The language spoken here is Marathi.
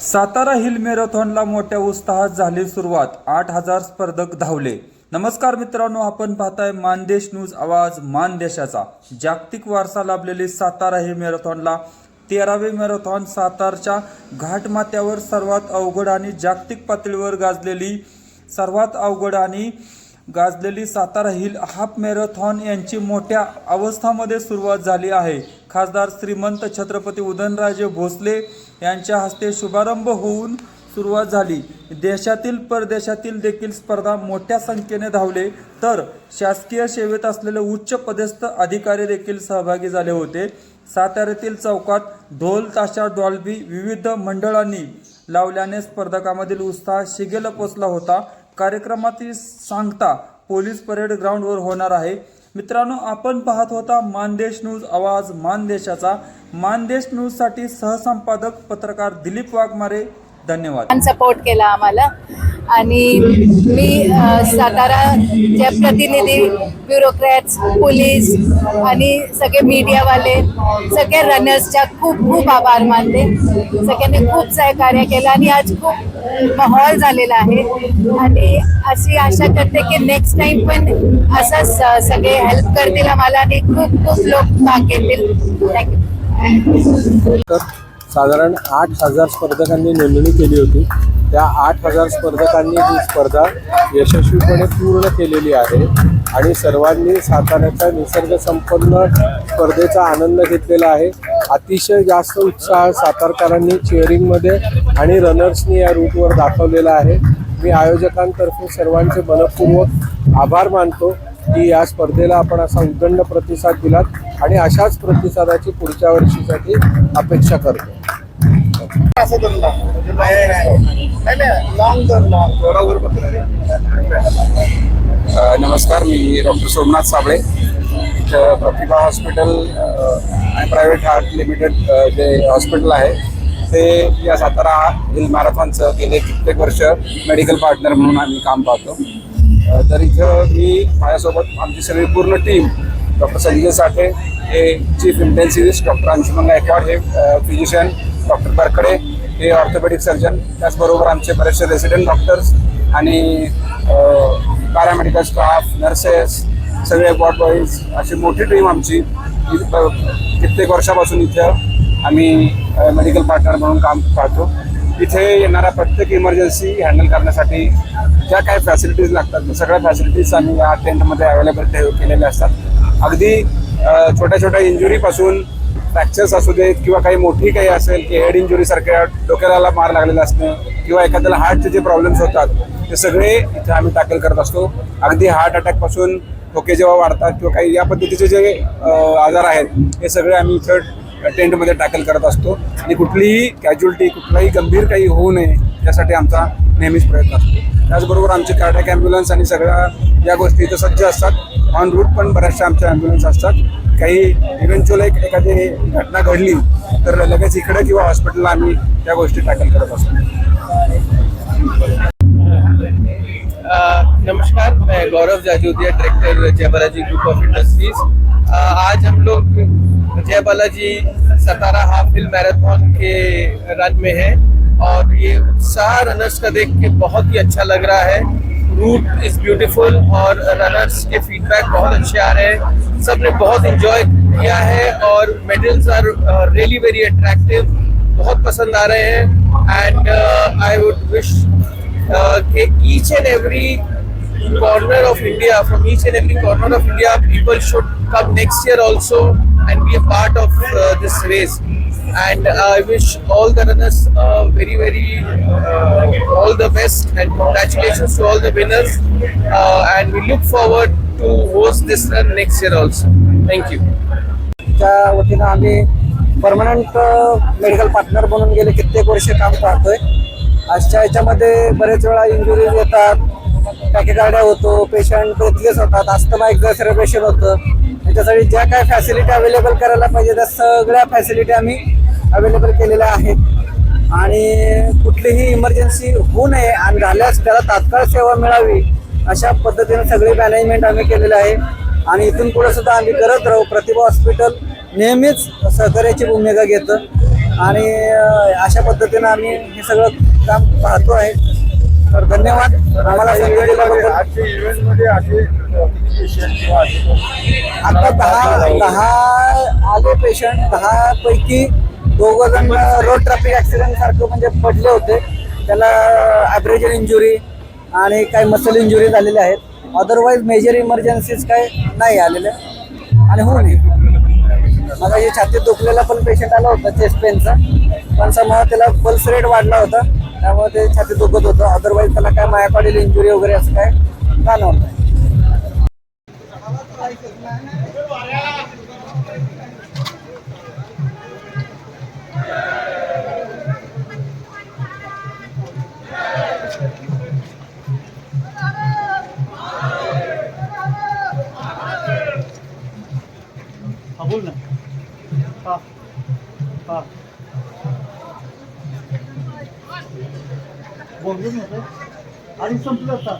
सातारा हिल मॅरेथॉनला मोठ्या उत्साहात झाली सुरुवात. आठ हजार स्पर्धक धावले. नमस्कार मित्रांनो आपण पाहताय मानदेश न्यूज आवाज मानदेशाचा. जागतिक वारसा लाभलेली सातारा हिल मॅरेथॉनला तेरावे मॅरेथॉन सातारच्या घाटमाथ्यावर सर्वात अवघड आणि जागतिक पातळीवर गाजलेली सर्वात अवघड आणि गाजलेली सातारा हिल हाफ मॅरेथॉन यांची मोठ्या अवस्थामध्ये सुरुवात झाली आहे. खासदार श्रीमंत छत्रपती उदयनराजे भोसले यांच्या हस्ते शुभारंभ होऊन सुरुवात झाली. देशातील परदेशातील देखील स्पर्धा मोठ्या संख्येने धावले. तर शासकीय सेवेत असलेले उच्च पदस्थ अधिकारी देखील सहभागी झाले होते. साताऱ्यातील चौकात ढोल ताशा डॉल्बी विविध मंडळांनी लावल्याने स्पर्धकामधील उत्साह शिगेला पोचला होता. कार्यक्रमाची सांगता पोलीस परेड ग्राउंडवर होणार आहे. मित्रांनो आपण पाहत होता मानदेश न्यूज आवाज मानदेशाचा. मानदेश न्यूजसाठी सहसंपादक पत्रकार दिलीप वाघमारे धन्यवाद. सपोर्ट केला आम्हाला. आणि मी सातारा प्रतिनिधी ब्युरोक्रॅट्स पोलीस आणि सगळे मीडियावाले सगळे रनर्सच्या खूप खूप आभार मानते सगळ्यांनी खूप सहकार्य केलं आणि आज खूप माहोल झालेला आहे. आणि अशी आशा करते की नेक्स्ट टाइम पण असंच सगळे हेल्प करतील आम्हाला आणि खूप खूप लोक भाग घेतील. थँक्यू साधारण आठ हजार स्पर्धकांनी नोंदणी केली होती. त्या आठ हजार स्पर्धकांनी ही स्पर्धा यशस्वीपणे पूर्ण केलेली आहे आणि सर्वांनी साताऱ्याच्या निसर्गसंपन्न स्पर्धेचा आनंद घेतलेला आहे. अतिशय जास्त उत्साह सातारकरांनी चेअरिंगमध्ये आणि रनर्सनी या रूटवर दाखवलेला आहे. मी आयोजकांतर्फे सर्वांचे मनपूर्वक आभार मानतो की या स्पर्धेला आपण असा उदंड प्रतिसाद दिलात आणि अशाच प्रतिसादाची पुढच्या वर्षीसाठी अपेक्षा करतो. असं करून बरोबर नमस्कार मी डॉक्टर सोमनाथ साबळे. प्रतिभा हॉस्पिटल आणि प्रायव्हेट हार्ट लिमिटेड जे हॉस्पिटल आहे ते या सातारा हिल मॅरेथॉनचं गेले कित्येक वर्ष मेडिकल पार्टनर म्हणून आम्ही काम पाहतो. तर इथं मी माझ्यासोबत आमची सगळी पूर्ण टीम डॉक्टर संजय साठे हे chief intensivist doctor Anshuman Gaikwad हे फिजिशियन डॉक्टर बरकडे हे ऑर्थोपेडिक सर्जन त्याचबरोबर आमचे बरेचसे रेसिडेंट डॉक्टर्स आणि पॅरामेडिकल स्टाफ नर्सेस सगळे वॉर्ड बॉईज अशी मोठी टीम आमची. कित्येक वर्षापासून इथं आम्ही मेडिकल पार्टनर म्हणून काम पाहतो. इथे येणाऱ्या प्रत्येक इमर्जन्सी हँडल करण्यासाठी ज्या काही फॅसिलिटीज लागतात त्या सगळ्या फॅसिलिटीज आम्ही या टेंटमध्ये अवेलेबल ठेव केलेल्या असतात. अगदी छोट्या छोट्या इंजुरीपासून फ्रॅक्चर्स असू देत किंवा काही मोठी काही असेल की हेड इंजुरी सारख्या डोक्याला मार लागलेला असणं किंवा एखाद्याला हार्टचे जे प्रॉब्लेम्स होतात ते सगळे इथे आम्ही टॅकल करत असतो. अगदी हार्ट अटॅकपासून ठोके जेव्हा वाढतात किंवा काही या पद्धतीचे जे आजार आहेत हे सगळे आम्ही इथं टेंटमध्ये टॅकल करत असतो. आणि कुठलीही कॅज्युअलिटी कुठलाही गंभीर काही होऊ नये यासाठी आमचा नेहमीच प्रयत्न असतो. त्याचबरोबर आमचे कार्टॅक ॲम्ब्युलन्स आणि सगळ्या या गोष्टी इथं सज्ज असतात. ऑन रूट पण बऱ्याचशा आमच्या ॲम्ब्युलन्स असतात. काही इव्हेंच्युअल एक एखादी घटना घडली, तर लगेच इकडे किंवा हॉस्पिटलला आम्ही त्या गोष्टी टॅकल करत असतो. नमस्कार, मैं Gaurav Jajodia director Jay Balaji group of industries आज हम लोग Jay Balaji Satara half hill marathon के रन में हैं और ये उत्साह रनर्स का देख के बहुत ही अच्छा लग रहा है। रूट इज़ ब्यूटीफुल और रनर्स के फीडबैक बहुत अच्छे आ रहे हैं सबने बहुत इंजॉय किया है और medals are really very attractive बहुत पसंद आ रहे हैं and I would wish uh, corner of India, from each and every corner of India, people should come next year also and be a part of uh, this race. And uh, I wish all the runners uh, very, very uh, all the best and congratulations to all the winners. Uh, and we look forward to host this run next year also. Thank you. त्या वतीनं आम्ही परमनंट मेडिकल पार्टनर म्हणून गेले कित्येक वर्ष काम पाहतोय आजच्या याच्यामध्ये बरेच वेळा इंजुरीज येतात टॅकेकार्डिया होतो पेशंट ब्रेथलेस होतात अस्थमा सेलिब्रेशन होतं त्याच्यासाठी ज्या काय फॅसिलिटी अवेलेबल करायला पाहिजे त्या सगळ्या फॅसिलिटी आम्ही अवेलेबल केलेल्या आहेत आणि कुठलीही इमर्जन्सी होऊ नये आणि झाल्यास त्याला तात्काळ सेवा मिळावी अशा पद्धतीने सगळी मॅनेजमेंट आम्ही केलेलं आहे. आणि इथून पुढे सुद्धा आम्ही करत राहू. प्रतिभा हॉस्पिटल नेहमीच सहकार्याची भूमिका घेतं. आणि अशा पद्धतीनं आम्ही हे सगळं काम पाहतो आहे. तर धन्यवाद. आम्हाला आता दहा दहा आले पेशंट दहा पैकी दोघं जण रोड ट्रॅफिक ऍक्सिडेंट सारखं म्हणजे पडले होते. त्याला ॲब्रेजन इंजुरी आणि काही मसल इंजुरी झालेल्या आहेत. अदरवाईज मेजर इमर्जन्सीज काय नाही आलेल्या आणि होऊ नये. मला हे छातीत दुखलेला पण पेशंट आला होता चेस्ट पेनचा पण समोर त्याला पल्स रेट वाढला होता. त्यामुळे ते छातीत दुखत होतं. अदरवाईज त्याला काय मायापाडील इंजुरी वगैरे असं काय का नाही. हा बोल ना. हा हा. बोलून नव्हतं आणि संपलं आता.